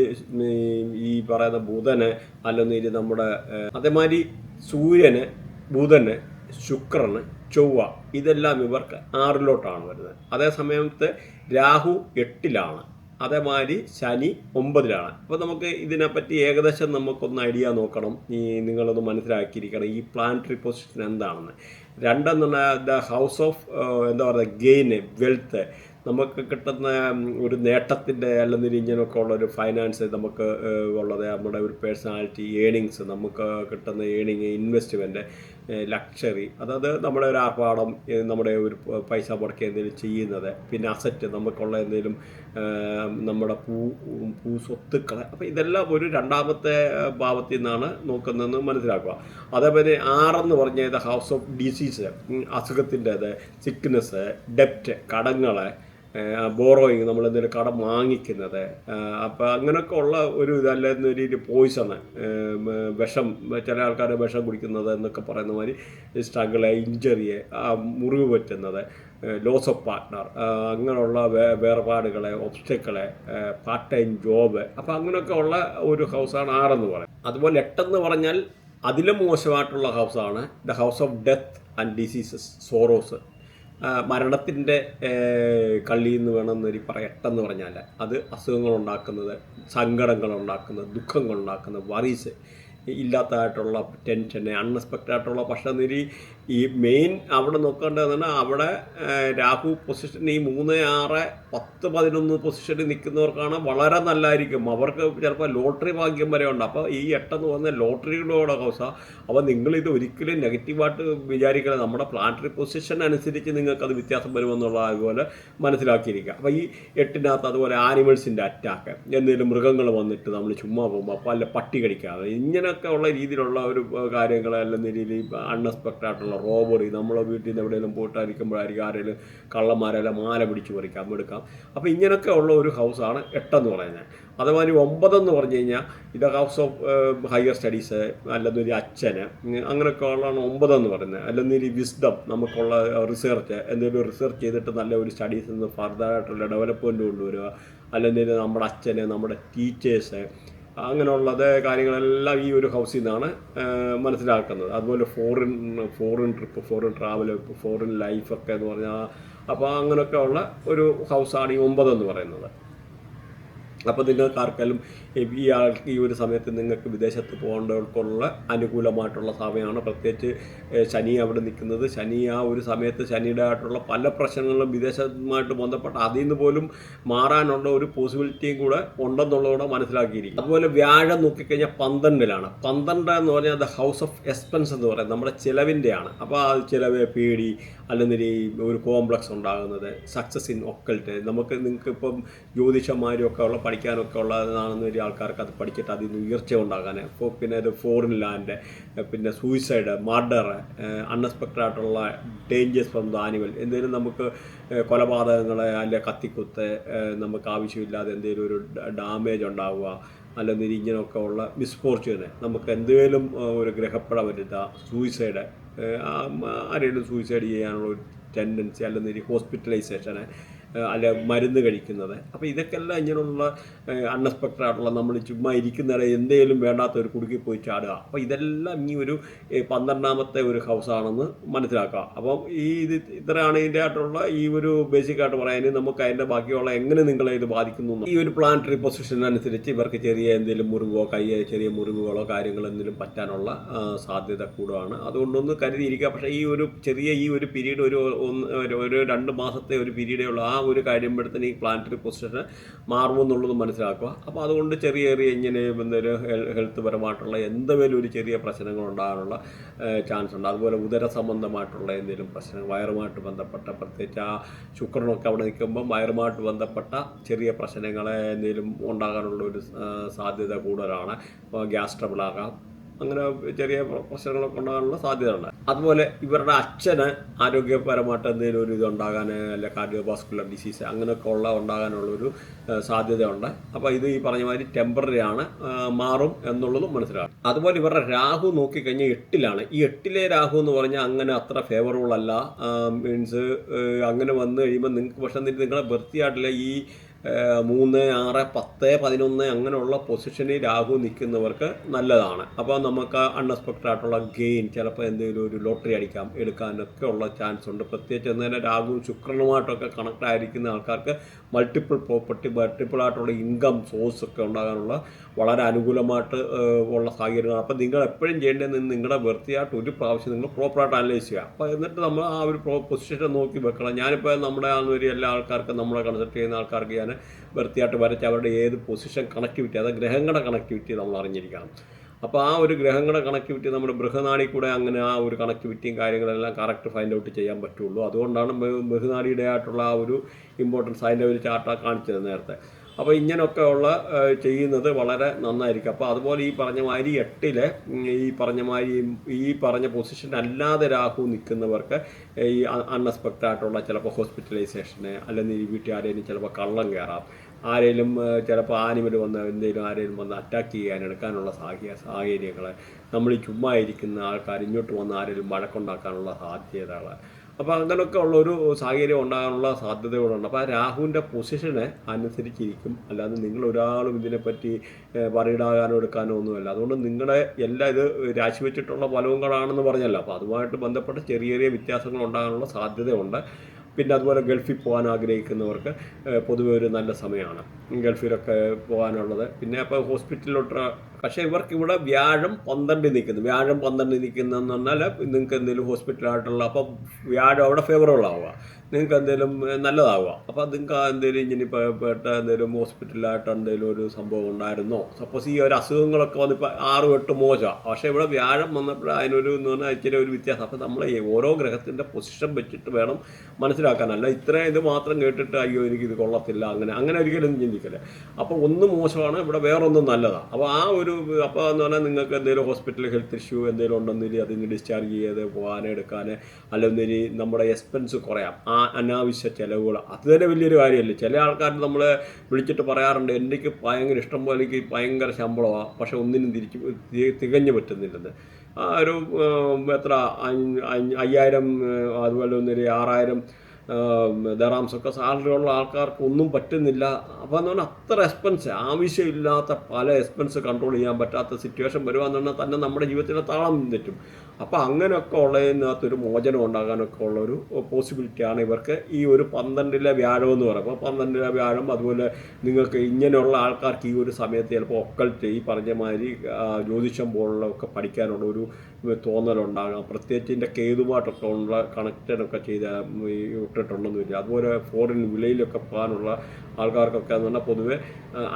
ഈ പറയുന്ന ബുധന് അല്ലെന്നിരി നമ്മുടെ അതേമാതിരി സൂര്യന് ബുധന് ശുക്രന് ചൊവ്വ ഇതെല്ലാം ഇവർക്ക് ആറിലോട്ടാണ് വരുന്നത്. അതേസമയത്ത് രാഹു എട്ടിലാണ്. അതേമാതിരി ശനി ഒമ്പതിലാണ്. അപ്പോൾ നമുക്ക് ഇതിനെപ്പറ്റി ഏകദേശം നമുക്കൊന്ന് ഐഡിയ നോക്കണം. ഈ നിങ്ങളൊന്ന് മനസ്സിലാക്കിയിരിക്കണം. ഈ പ്ലാനറ്ററി പൊസിഷൻ എന്താണെന്ന്. രണ്ടെന്ന് പറഞ്ഞാൽ ദ ഹൗസ് ഓഫ് എന്താ പറയുക ഗെയിന് വെൽത്ത് നമുക്ക് കിട്ടുന്ന ഒരു നേട്ടത്തിന്റെ അല്ലെങ്കിൽ ഇങ്ങനെയൊക്കെ ഉള്ള ഒരു ഫൈനാൻസ് നമുക്ക് ഉള്ളത്. നമ്മുടെ ഒരു പേഴ്സണാലിറ്റി ഏണിങ്സ് നമുക്ക് കിട്ടുന്ന ഏണിങ് ഇൻവെസ്റ്റ്മെന്റ് ലക്ഷറി അതായത് നമ്മുടെ ഒരു ആർഭാടം നമ്മുടെ ഒരു പൈസ മുടക്കി എന്തെങ്കിലും ചെയ്യുന്നത് പിന്നെ അസറ്റ് നമുക്കുള്ള എന്തെങ്കിലും നമ്മുടെ പൂ പൂ സ്വത്തുക്കൾ അപ്പോൾ ഇതെല്ലാം ഒരു രണ്ടാമത്തെ ഭാവത്തിൽ നിന്നാണ് നോക്കുന്നതെന്ന് മനസ്സിലാക്കുക. അതേപോലെ ആറെന്ന് പറഞ്ഞത് ഹൗസ് ഓഫ് ഡിസീസ് അസുഖത്തിന്റെത് സിക്നെസ് ഡെപ്റ്റ് കടങ്ങളെ ബോറോയിങ് നമ്മൾ എന്തെങ്കിലും കടം വാങ്ങിക്കുന്നത്. അപ്പോൾ അങ്ങനെയൊക്കെ ഉള്ള ഒരു ഇതല്ലെന്ന രീതിയിൽ പോയിസണ് വിഷം ചില ആൾക്കാർ വിഷം കുടിക്കുന്നത് എന്നൊക്കെ പറയുന്ന മാതിരി സ്ട്രഗിൾ ഇഞ്ചറിയെ മുറിവ് പറ്റുന്നത്. ലോസ് ഓഫ് പാർട്ട്ണർ അങ്ങനെയുള്ള വേ- വേർപാടുകളെ ഒബ്സ്റ്റക്കളെ പാർട്ട് ടൈം ജോബ് അപ്പോൾ അങ്ങനെയൊക്കെ ഉള്ള ഒരു ഹൗസാണ് ആറെന്ന് പറയും അതുപോലെ എട്ടെന്ന് പറഞ്ഞാൽ അതിലും മോശമായിട്ടുള്ള ഹൗസാണ് the house of death and diseases sorrows മരണത്തിന്റെ കള്ളി എന്ന് വേണമെന്നൊരു പറയട്ടെന്ന് പറഞ്ഞാൽ അത് അസുഖങ്ങൾ ഉണ്ടാക്കുന്നത് സങ്കടങ്ങൾ ഉണ്ടാക്കുന്നത് ദുഃഖങ്ങൾ ഉണ്ടാക്കുന്നത് വറീസ് ഇല്ലാത്തതായിട്ടുള്ള ടെൻഷന് അൺഎക്സ്പെക്റ്റഡ് ആയിട്ടുള്ള പക്ഷേ നിരി ഈ മെയിൻ അവിടെ നോക്കേണ്ടതെന്ന് അവിടെ രാഹു പൊസിഷൻ ഈ മൂന്ന് ആറ് പത്ത് പതിനൊന്ന് പൊസിഷനിൽ നിൽക്കുന്നവർക്കാണ് വളരെ നല്ലതായിരിക്കും. അവർക്ക് ചിലപ്പോൾ ലോട്ടറി ഭാഗ്യം വരെ ഉണ്ട്. അപ്പോൾ ഈ എട്ടെന്ന് പറഞ്ഞ ലോട്ടറിയുടെ ഹൗസ അപ്പോൾ നിങ്ങളിത് ഒരിക്കലും നെഗറ്റീവായിട്ട് വിചാരിക്കണം നമ്മുടെ പ്ലാനറ്ററി പൊസിഷൻ അനുസരിച്ച് നിങ്ങൾക്ക് അത് വ്യത്യാസം വരുമെന്നുള്ള അതുപോലെ മനസ്സിലാക്കിയിരിക്കുക. അപ്പോൾ ഈ എട്ടിനകത്ത് അതുപോലെ ആനിമൽസിന്റെ അറ്റാക്ക് എന്തെങ്കിലും മൃഗങ്ങൾ വന്നിട്ട് നമ്മൾ ചുമ്മാ പോകുമ്പോൾ അപ്പോൾ അല്ല പട്ടി കടിക്കാതെ ഇങ്ങനെയൊക്കെ ഉള്ള രീതിയിലുള്ള ഒരു കാര്യങ്ങൾ അല്ലെന്ന രീതിയിൽ അൺഎക്സ്പെക്റ്റഡ് ആയിട്ടുള്ള റോബറി നമ്മളെ വീട്ടിൽ നിന്ന് എവിടെയെങ്കിലും പോയിട്ടായിരിക്കുമ്പോഴായിരിക്കും ആരെങ്കിലും കള്ളന്മാരെല്ലാം മാല പിടിച്ച് പറിക്കാം എടുക്കാം അപ്പോൾ ഇങ്ങനെയൊക്കെ ഉള്ള ഒരു ഹൗസാണ് എട്ടെന്ന് പറയുന്നത്. അതുമാതിരി ഒമ്പതെന്ന് പറഞ്ഞു കഴിഞ്ഞാൽ ഇത് ഹൗസ് ഓഫ് ഹയർ സ്റ്റഡീസ് അല്ലെന്നൊരു അച്ഛന് ഉം, അങ്ങനെയൊക്കെ ഉള്ളതാണ് ഒമ്പതെന്ന് പറയുന്നത്. അല്ലെന്നൊരു വിസ്ഡം നമുക്കുള്ള റിസർച്ച് എന്തെങ്കിലും റിസർച്ച് ചെയ്തിട്ട് നല്ല ഒരു സ്റ്റഡീസിൽ നിന്ന് ഫർദറായിട്ടുള്ള ഡെവലപ്മെന്റ് കൊണ്ടുവരിക. അല്ലെങ്കിൽ നമ്മുടെ അച്ഛന് നമ്മുടെ ടീച്ചേഴ്സ് അങ്ങനെയുള്ളത് കാര്യങ്ങളെല്ലാം ഈ ഒരു ഹൗസിൽ നിന്നാണ് മനസ്സിലാക്കുന്നത്. അതുപോലെ foreign foreign trip foreign travel foreign ലൈഫൊക്കെ എന്ന് പറഞ്ഞാൽ അപ്പോൾ അങ്ങനെയൊക്കെ ഉള്ള ഒരു ഹൗസാണ് ഈ ഒമ്പതെന്ന് പറയുന്നത്. അപ്പോൾ നിങ്ങൾക്ക് ആർക്കെങ്കിലും ഈ ആൾക്ക് ഈ ഒരു സമയത്ത് നിങ്ങൾക്ക് വിദേശത്ത് പോകേണ്ടവർക്കുള്ള അനുകൂലമായിട്ടുള്ള സമയമാണ്. പ്രത്യേകിച്ച് ശനി അവിടെ നിൽക്കുന്നത്. ശനി ആ ഒരു സമയത്ത് ശനിയുടെ ആയിട്ടുള്ള പല പ്രശ്നങ്ങളും വിദേശവുമായിട്ട് ബന്ധപ്പെട്ട അതിൽ നിന്ന് പോലും മാറാനുള്ള ഒരു പോസിബിലിറ്റിയും കൂടെ ഉണ്ടെന്നുള്ളതുകൂടെ മനസ്സിലാക്കിയിരിക്കും അതുപോലെ വ്യാഴം നോക്കിക്കഴിഞ്ഞാൽ പന്ത്രണ്ടിലാണ്. പന്ത്രണ്ട് എന്ന് പറഞ്ഞാൽ ദ ഹൗസ് ഓഫ് എക്സ്പെൻസ് എന്ന് പറയുന്നത് നമ്മുടെ ചിലവിന്റെയാണ്. അപ്പോൾ ആ ചിലവ് പേടി അല്ലെങ്കിൽ ഒരു കോംപ്ലക്സ് ഉണ്ടാകുന്നത് സക്സസ് ഇൻ ഒക്കൽറ്റ് നമുക്ക് നിങ്ങൾക്ക് ഇപ്പം ജ്യോതിഷന്മാരും ഒക്കെ ഉള്ള പഠിക്കാനൊക്കെ ഉള്ളതാണെന്ന് വലിയ ആൾക്കാർക്ക് അത് പഠിച്ചിട്ട് അതിൽ നിന്ന് ഉയർച്ച ഉണ്ടാകാൻ. ഇപ്പോൾ പിന്നെ ഒരു ഫോറിൻ ലാൻഡ് പിന്നെ സൂയിസൈഡ് മർഡർ അൺഎക്സ്പെക്റ്റഡ് ആയിട്ടുള്ള ഡേഞ്ചേഴ്സ് ഫ്രം ദ ആനിമൽ എന്തെങ്കിലും നമുക്ക് കൊലപാതകങ്ങൾ അല്ലെ കത്തിക്കുത്ത് നമുക്ക് ആവശ്യമില്ലാതെ എന്തെങ്കിലും ഒരു ഡാമേജ് ഉണ്ടാവുക അല്ലെന്നൊരു ഇങ്ങനെയൊക്കെ ഉള്ള മിസ്ഫോർച്യൂന് നമുക്ക് എന്തെങ്കിലും ഒരു ഗ്രഹപ്പഴ വരുത്തുക സൂയിസൈഡ് ആരെങ്കിലും സൂയിസൈഡ് ചെയ്യാനുള്ള ഒരു ടെൻഡൻസി അല്ലെങ്കിൽ ഹോസ്പിറ്റലൈസേഷന് അല്ല മരുന്ന് കഴിക്കുന്നത്. അപ്പോൾ ഇതൊക്കെ എല്ലാം ഇങ്ങനെയുള്ള അൺഎക്സ്പെക്റ്റഡ് ആയിട്ടുള്ള നമ്മൾ ചുമ്മാ ഇരിക്കുന്നവരെ എന്തെങ്കിലും വേണ്ടാത്ത ഒരു കുടുക്കി പോയി ചാടുക. അപ്പോൾ ഇതെല്ലാം ഈ ഒരു പന്ത്രണ്ടാമത്തെ ഒരു ഹൗസാണെന്ന് മനസ്സിലാക്കുക. അപ്പം ഈ ഇത് ഇത്രയാണ് ഇതിന്റെ ആയിട്ടുള്ള ഈ ഒരു ബേസിക് ആയിട്ട് പറയാൻ. നമുക്ക് അതിന്റെ ബാക്കിയുള്ള എങ്ങനെ നിങ്ങളെ ഇത് ബാധിക്കുന്നു. ഈ ഒരു പ്ലാനറ്ററി പൊസിഷൻ അനുസരിച്ച് ഇവർക്ക് ചെറിയ എന്തെങ്കിലും മുറിവോ കയ്യെ ചെറിയ മുറിവുകളോ കാര്യങ്ങളോ എന്തെങ്കിലും പറ്റാനുള്ള സാധ്യത കൂടുതലാണ്. അതുകൊണ്ടൊന്ന് കരുതിയിരിക്കുക. പക്ഷേ ഈ ഒരു ചെറിയ ഈ ഒരു പീരീഡ് ഒരു ഒന്ന് ഒരു രണ്ട് മാസത്തെ ഒരു പീരീഡേ ഉള്ളൂ ആ ഒരു കഴിയുമ്പോഴത്തേന് ഈ പ്ലാനറ്ററി പൊസിഷൻ മാറുമെന്നുള്ളത് മനസ്സിലാക്കുക. അപ്പോൾ അതുകൊണ്ട് ചെറിയ ചെറിയ ഇങ്ങനെ എന്തൊരു ഹെൽത്ത് പരമായിട്ടുള്ള എന്തെങ്കിലും ഒരു ചെറിയ പ്രശ്നങ്ങൾ ഉണ്ടാകാനുള്ള ചാൻസ് ഉണ്ട്. അതുപോലെ ഉദര സംബന്ധമായിട്ടുള്ള എന്തെങ്കിലും പ്രശ്നങ്ങൾ വയറുമായിട്ട് ബന്ധപ്പെട്ട പ്രത്യേകിച്ച് ആ ശുക്രനൊക്കെ അവിടെ നിൽക്കുമ്പം വയറുമായിട്ട് ബന്ധപ്പെട്ട ചെറിയ പ്രശ്നങ്ങളെ എന്തെങ്കിലും ഉണ്ടാകാനുള്ള ഒരു സാധ്യത കൂടുതലാണ്. ഗ്യാസ് ട്രബിളാകാം അങ്ങനെ ചെറിയ പ്രശ്നങ്ങളൊക്കെ ഉണ്ടാകാനുള്ള സാധ്യതയുണ്ട് അതുപോലെ ഇവരുടെ അച്ഛന് ആരോഗ്യപരമായിട്ട് എന്തെങ്കിലും ഒരു ഇതുണ്ടാകാൻ അല്ല കാർഡിയോവാസ്കുലർ ഡിസീസ് അങ്ങനെയൊക്കെ ഉള്ള ഉണ്ടാകാനുള്ളൊരു സാധ്യതയുണ്ട്. അപ്പോൾ ഇത് ഈ പറഞ്ഞ മാതിരി ടെമ്പററി ആണ് മാറും എന്നുള്ളതും മനസ്സിലാകും അതുപോലെ ഇവരുടെ രാഹു നോക്കിക്കഴിഞ്ഞാൽ എട്ടിലാണ്. ഈ എട്ടിലെ രാഹു എന്ന് പറഞ്ഞാൽ അങ്ങനെ അത്ര ഫേവറബിൾ അല്ല. മീൻസ് അങ്ങനെ വന്ന് കഴിയുമ്പോൾ നിങ്ങൾക്ക് പക്ഷേ നിങ്ങളെ വൃത്തിയായിട്ടില്ല. ഈ മൂന്ന് ആറ് പത്ത് പതിനൊന്ന് അങ്ങനെയുള്ള പൊസിഷനിൽ രാഹു നിൽക്കുന്നവർക്ക് നല്ലതാണ്. അപ്പോൾ നമുക്ക് അൺഎക്സ്പെക്റ്റഡ് ആയിട്ടുള്ള ഗെയിൻ ചിലപ്പോൾ എന്തെങ്കിലും ഒരു ലോട്ടറി അടിക്കാം എടുക്കാനൊക്കെ ഉള്ള ചാൻസ് ഉണ്ട്. പ്രത്യേകിച്ച് എന്നതിന് രാഹുവും ശുക്രനുമായിട്ടൊക്കെ കണക്ട് ആയിരിക്കുന്ന ആൾക്കാർക്ക് മൾട്ടിപ്പിൾ പ്രോപ്പർട്ടി മൾട്ടിപ്പിൾ ആയിട്ടുള്ള ഇൻകം സോഴ്സ് ഒക്കെ ഉണ്ടാകാനുള്ള വളരെ അനുകൂലമായിട്ട് ഉള്ള സാഹചര്യങ്ങളാണ്. അപ്പോൾ നിങ്ങൾ എപ്പോഴും ചെയ്യേണ്ടത് നിങ്ങളുടെ വൃത്തിയായിട്ട് ഒരു പ്രാവശ്യം നിങ്ങൾ പ്രോപ്പറായിട്ട് അനലൈസ് ചെയ്യുക. അപ്പോൾ എന്നിട്ട് നമ്മൾ ആ ഒരു പൊസിഷൻ നോക്കി വെക്കണം. ഞാനിപ്പോൾ നമ്മുടെ ആ ഒരു എല്ലാ ആൾക്കാർക്കും നമ്മളെ കൺസൾട്ട് ചെയ്യുന്ന ആൾക്കാർക്ക് ഞാൻ വൃത്തിയായിട്ട് വരച്ച് അവരുടെ ഏത് പൊസിഷൻ കണക്ടിവിറ്റി അത് ഗ്രഹങ്ങളുടെ കണക്ടിവിറ്റി നമ്മൾ അറിഞ്ഞിരിക്കണം. അപ്പോൾ ആ ഒരു ഗ്രഹങ്ങളുടെ കണക്ടിവിറ്റി നമ്മുടെ ബൃഹനാടി കൂടെ അങ്ങനെ ആ ഒരു കണക്ടിവിറ്റിയും കാര്യങ്ങളെല്ലാം കറക്റ്റ് ഫൈൻഡ് ഔട്ട് ചെയ്യാൻ പറ്റുള്ളൂ. അതുകൊണ്ടാണ് ബൃഹനാടിയുടെ ആയിട്ടുള്ള ആ ഒരു ഇമ്പോർട്ടൻസ് അതിന്റെ ഒരു ചാർട്ടാണ് കാണിച്ചത് നേരത്തെ. അപ്പോൾ ഇങ്ങനെയൊക്കെ ഉള്ള ഏഹ്, ചെയ്യുന്നത് വളരെ നന്നായിരിക്കും. അപ്പോൾ അതുപോലെ ഈ പറഞ്ഞ മാതിരി എട്ടിലെ ഈ പറഞ്ഞ മാതിരി ഈ പറഞ്ഞ പൊസിഷൻ അല്ലാതെ രാഹു നിൽക്കുന്നവർക്ക് ഈ അൺഎക്സ്പെക്റ്റഡ് ആയിട്ടുള്ള ചിലപ്പോൾ ഹോസ്പിറ്റലൈസേഷന് അല്ലെങ്കിൽ വീട്ടിൽ ആരെങ്കിലും ചിലപ്പോൾ കള്ളം കയറാം ആരെങ്കിലും ചിലപ്പോൾ ആനിമൽ വന്ന് എന്തെങ്കിലും ആരെങ്കിലും വന്ന് അറ്റാക്ക് ചെയ്യാൻ എടുക്കാനുള്ള സാഹചര്യ സാഹചര്യങ്ങൾ നമ്മൾ ചുമ്മാ ഇരിക്കുന്ന ആൾക്കാർ ഇങ്ങോട്ട് വന്ന് ആരെങ്കിലും വഴക്കുണ്ടാക്കാനുള്ള സാധ്യതകൾ അപ്പോൾ അങ്ങനെയൊക്കെ ഉള്ളൊരു സാഹചര്യം ഉണ്ടാകാനുള്ള സാധ്യതകളുണ്ട് അപ്പോൾ ആ രാഹുവിന്റെ പൊസിഷനെ അനുസരിച്ചിരിക്കും. അല്ലാതെ നിങ്ങൾ ഒരാളും ഇതിനെപ്പറ്റി പറയിടാകാനോ എടുക്കാനോ ഒന്നുമല്ല. അതുകൊണ്ട് നിങ്ങളുടെ എല്ലാ ഇത് രാശി വെച്ചിട്ടുള്ള ഫലവുകളാണെന്ന് പറഞ്ഞല്ലോ. അപ്പോൾ അതുമായിട്ട് ബന്ധപ്പെട്ട് ചെറിയ ചെറിയ വ്യത്യാസങ്ങൾ ഉണ്ടാകാനുള്ള സാധ്യതയുണ്ട്. പിന്നെ അതുപോലെ ഗൾഫിൽ പോകാൻ ആഗ്രഹിക്കുന്നവർക്ക് പൊതുവെ ഒരു നല്ല സമയമാണ് ഗൾഫിലൊക്കെ പോകാനുള്ളത്. പിന്നെ അപ്പോൾ ഹോസ്പിറ്റലിലോട്ട് പക്ഷേ ഇവർക്ക് ഇവിടെ വ്യാഴം പന്ത്രണ്ടിൽ നിൽക്കുന്നു. വ്യാഴം പന്ത്രണ്ടിൽ നിൽക്കുന്നതെന്ന് പറഞ്ഞാൽ നിങ്ങൾക്ക് എന്തെങ്കിലും ഹോസ്പിറ്റലായിട്ടുള്ള അപ്പോൾ വ്യാഴം അവിടെ ഫേവറബിൾ ആവുക. നിങ്ങൾക്ക് എന്തെങ്കിലും നല്ലതാവുക. അപ്പോൾ നിങ്ങൾക്ക് എന്തെങ്കിലും ഇങ്ങനെ പെട്ട എന്തെങ്കിലും ഹോസ്പിറ്റലായിട്ട് എന്തെങ്കിലും ഒരു സംഭവം ഉണ്ടായിരുന്നോ? സപ്പോസ് ഈ ഒരു അസുഖങ്ങളൊക്കെ വന്നിപ്പോൾ ആറ് എട്ട് മോശമാണ് പക്ഷേ ഇവിടെ വ്യാഴം വന്നപ്പോൾ അതിനൊരു എന്ന് പറഞ്ഞാൽ ഇച്ചിരി ഒരു വ്യത്യാസം. അപ്പോൾ നമ്മൾ ഓരോ ഗ്രഹത്തിന്റെ പൊസിഷൻ വെച്ചിട്ട് വേണം മനസ്സിലാക്കാൻ. അല്ല ഇത്രയും ഇത് മാത്രം കേട്ടിട്ട് അയ്യോ എനിക്ക് ഇത് കൊള്ളത്തില്ല. അങ്ങനെ അങ്ങനെ ഒരിക്കലും ചിന്തിക്കല്ലേ. അപ്പോൾ ഒന്ന് മോശമാണ് ഇവിടെ വേറൊന്നും നല്ലതാണ് അപ്പോൾ ആ ഒരു ഒരു അപ്പോൾ എന്ന് പറഞ്ഞാൽ നിങ്ങൾക്ക് എന്തെങ്കിലും ഹോസ്പിറ്റൽ ഹെൽത്ത് ഇഷ്യൂ എന്തെങ്കിലും ഉണ്ടെന്നില്ല അതിന് ഡിസ്ചാർജ് ചെയ്ത് പോകാൻ എടുക്കാൻ അല്ലെങ്കിൽ നമ്മുടെ എക്സ്പെൻസ് കുറയാം. ആ അനാവശ്യ ചിലവുകൾ അത് തന്നെ വലിയൊരു കാര്യമല്ലേ. ചില ആൾക്കാർ നമ്മൾ വിളിച്ചിട്ട് പറയാറുണ്ട് എനിക്ക് ഭയങ്കര ഇഷ്ടം പോലെ എനിക്ക് ഭയങ്കര ശമ്പളമാണ് പക്ഷെ ഒന്നിനും തിരിച്ച് തികഞ്ഞു പറ്റുന്നില്ലെന്ന്. ആ ഒരു എത്ര അയ്യായിരം അതുപോലെ ഒന്നൊരു ആറായിരം ദറാംസ് ഒക്കെ സാലറി ഉള്ള ആൾക്കാർക്ക് ഒന്നും പറ്റുന്നില്ല. അപ്പോൾ എന്ന് പറഞ്ഞാൽ അത്ര എക്സ്പെൻസ് ആവശ്യമില്ലാത്ത പല എക്സ്പെൻസ് കൺട്രോൾ ചെയ്യാൻ പറ്റാത്ത സിറ്റുവേഷൻ വരുവാന്ന് പറഞ്ഞാൽ തന്നെ നമ്മുടെ ജീവിതത്തിലെ താളം തെറ്റും. അപ്പോൾ അങ്ങനെയൊക്കെ ഉള്ളതിനകത്തൊരു മോചനം ഉണ്ടാകാനൊക്കെ ഉള്ളൊരു പോസിബിലിറ്റിയാണ് ഇവർക്ക് ഈ ഒരു പന്ത്രണ്ടിലെ വ്യാഴം എന്ന് പറയുമ്പോൾ പന്ത്രണ്ടിലെ വ്യാഴം അതുപോലെ നിങ്ങൾക്ക് ഇങ്ങനെയുള്ള ആൾക്കാർക്ക് ഈ ഒരു സമയത്ത് ചിലപ്പോൾ ഒക്കൽറ്റ് ഈ പറഞ്ഞ മാതിരി ജ്യോതിഷം പോലുള്ള ഒക്കെ പഠിക്കാനുള്ള ഒരു തോന്നലുണ്ടാകാം. പ്രത്യേകിച്ച് ഇതിന്റെ കേതുമായിട്ടൊക്കെ ഉള്ള കണക്റ്റഡൊക്കെ ചെയ്ത് ഇട്ടിട്ടുണ്ടെന്ന് വരിക. അതുപോലെ ഫോറിൻ വിലയിലൊക്കെ പോകാനുള്ള ആൾക്കാർക്കൊക്കെ എന്ന് പറഞ്ഞാൽ പൊതുവെ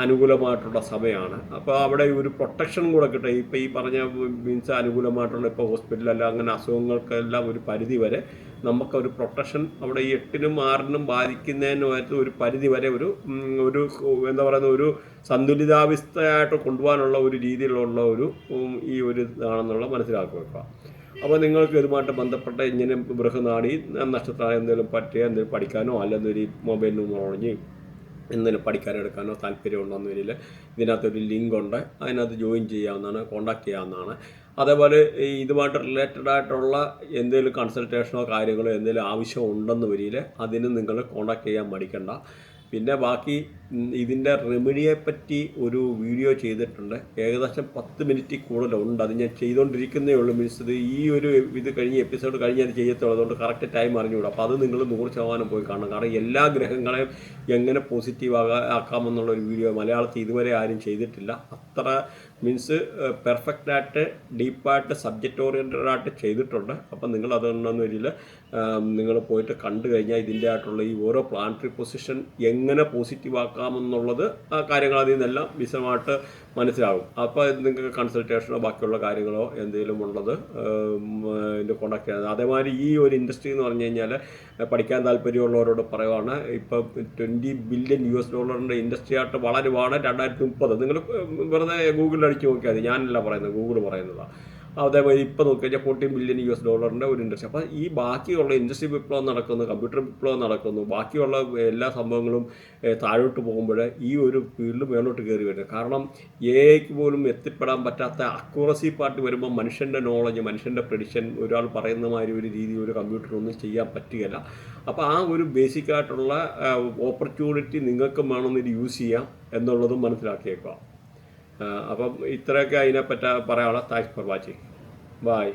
അനുകൂലമായിട്ടുള്ള സമയമാണ്. അപ്പോൾ അവിടെ ഒരു പ്രൊട്ടക്ഷൻ കൂടെ കിട്ടുക ഇപ്പോൾ ഈ പറഞ്ഞ മീൻസ് അനുകൂലമായിട്ടുള്ള ഇപ്പോൾ ഹോസ്പിറ്റലല്ല അങ്ങനെ അസുഖങ്ങൾക്കെല്ലാം ഒരു പരിധി വരെ നമുക്കൊരു പ്രൊട്ടക്ഷൻ അവിടെ ഈ എട്ടിനും ആറിനും ബാധിക്കുന്നതിനുമായിട്ട് ഒരു പരിധി വരെ ഒരു ഒരു എന്താ പറയുന്ന ഒരു സന്തുലിതാവസ്ഥയായിട്ട് കൊണ്ടുപോകാനുള്ള ഒരു രീതിയിലുള്ള ഒരു ഈ ഒരു ഇതാണെന്നുള്ള മനസ്സിലാക്കി വെക്കുക. അപ്പോൾ നിങ്ങൾക്ക് ഇതുമായിട്ട് ബന്ധപ്പെട്ട ഇങ്ങനെ ബൃഹനാടി നക്ഷത്രം എന്തെങ്കിലും പറ്റിയ എന്തെങ്കിലും പഠിക്കാനോ അല്ലെങ്കിൽ നിന്ന് ന്യൂമറോളജി എന്തെങ്കിലും പഠിക്കാനെടുക്കാനോ താല്പര്യമുണ്ടെന്ന് വരിൽ ഇതിനകത്തൊരു ലിങ്ക് ഉണ്ട് അതിനകത്ത് ജോയിൻ ചെയ്യാവുന്നതാണ് കോണ്ടാക്റ്റ് ചെയ്യാവുന്നതാണ്. അതേപോലെ ഇതുമായിട്ട് റിലേറ്റഡ് ആയിട്ടുള്ള എന്തെങ്കിലും കൺസൾട്ടേഷനോ കാര്യങ്ങളോ എന്തെങ്കിലും ആവശ്യമുണ്ടെന്ന് വരിയിൽ അതിന് നിങ്ങൾ കോൺടാക്ട് ചെയ്യാൻ മടിക്കണ്ട. പിന്നെ ബാക്കി ഇതിന്റെ റെമഡിയെ പറ്റി ഒരു വീഡിയോ ചെയ്തിട്ടുണ്ട്. ഏകദേശം പത്ത് മിനിറ്റ് കൂടുതലുണ്ട്. അത് ഞാൻ ചെയ്തുകൊണ്ടിരിക്കുന്നേ ഉള്ളൂ മീൻസ് ഇത് ഈ ഒരു ഇത് കഴിഞ്ഞ് എപ്പിസോഡ് കഴിഞ്ഞ് അത് ചെയ്യത്തുള്ളൂ. അതുകൊണ്ട് കറക്റ്റ് ടൈം അറിഞ്ഞുകൂടാ. അപ്പോൾ അത് നിങ്ങൾ നൂറ് ശതമാനം പോയി കാണണം. കാരണം എല്ലാ ഗ്രഹങ്ങളെയും എങ്ങനെ പോസിറ്റീവ് ആകാ ആക്കാമെന്നുള്ള ഒരു വീഡിയോ മലയാളത്തിൽ ഇതുവരെ ആരും ചെയ്തിട്ടില്ല. അത്ര മീൻസ് പെർഫെക്റ്റ് ആയിട്ട് ഡീപ്പായിട്ട് സബ്ജക്റ്റ് ഓറിയന്റഡ് ആയിട്ട് ചെയ്തിട്ടുണ്ട്. അപ്പം നിങ്ങൾ അതെന്നു വരിൽ നിങ്ങൾ പോയിട്ട് കണ്ടു കഴിഞ്ഞാൽ ഇതിന്റെ ആയിട്ടുള്ള ഈ ഓരോ പ്ലാനറ്ററി പൊസിഷൻ എങ്ങനെ പോസിറ്റീവ് ആക്കാമെന്നുള്ളത് ആ കാര്യങ്ങൾ അതിൽ നിന്നെല്ലാം വിശദമായിട്ട് മനസ്സിലാകും അപ്പോൾ നിങ്ങൾക്ക് കൺസൾട്ടേഷനോ ബാക്കിയുള്ള കാര്യങ്ങളോ എന്തെങ്കിലും ഉള്ളത് ഇതിന്റെ കോണ്ടാക്ട് ചെയ്യുന്നത് അതേമാതിരി ഈ ഒരു ഇൻഡസ്ട്രി എന്ന് പറഞ്ഞു കഴിഞ്ഞാൽ പഠിക്കാൻ താല്പര്യമുള്ളവരോട് പറയുവാണ് ഇപ്പോൾ ട്വന്റി ബില്യൺ യു എസ് ഡോളറിന്റെ ഇൻഡസ്ട്രി ആയിട്ട് വളരുവാണ് രണ്ടായിരത്തി മുപ്പത്. നിങ്ങൾ വെറുതെ ഗൂഗിളിൽ അടിച്ച് നോക്കിയാൽ മതി. ഞാനല്ല പറയുന്നത് ഗൂഗിൾ പറയുന്നതാണ് അതേപോലെ ഇപ്പോൾ നോക്കി കഴിഞ്ഞാൽ ഫോർട്ടീൻ ബില്യൺ യു എസ് ഡോളറിന്റെ ഒരു ഇൻഡസ്ട്രി അപ്പോൾ ഈ ബാക്കിയുള്ള ഇൻഡസ്ട്രി വിപ്ലവം നടക്കുന്നു കമ്പ്യൂട്ടർ വിപ്ലവം നടക്കുന്നു. ബാക്കിയുള്ള എല്ലാ സംഭവങ്ങളും താഴോട്ട് പോകുമ്പോൾ ഈ ഒരു ഫീൽഡ് മേലോട്ട് കയറി വരുന്നത്. കാരണം എ പോലും എത്തിപ്പെടാൻ പറ്റാത്ത അക്യൂറസി പാർട്ട് വരുമ്പോൾ മനുഷ്യന്റെ നോളജ് മനുഷ്യന്റെ പ്രഡിഷൻ ഒരാൾ പറയുന്ന മാതിരി ഒരു രീതി ഒരു കമ്പ്യൂട്ടറൊന്നും ചെയ്യാൻ പറ്റുകയില്ല. അപ്പോൾ ആ ഒരു ബേസിക്കായിട്ടുള്ള ഓപ്പർച്യൂണിറ്റി നിങ്ങൾക്കും വേണമെന്ന് യൂസ് ചെയ്യാം എന്നുള്ളതും മനസ്സിലാക്കിയേക്കാം അപ്പം ഇത്രയൊക്കെ അതിനെപ്പറ്റി പറയാനുള്ള താങ്ക്സ് ഫോർ വാച്ചിങ്. ബായ്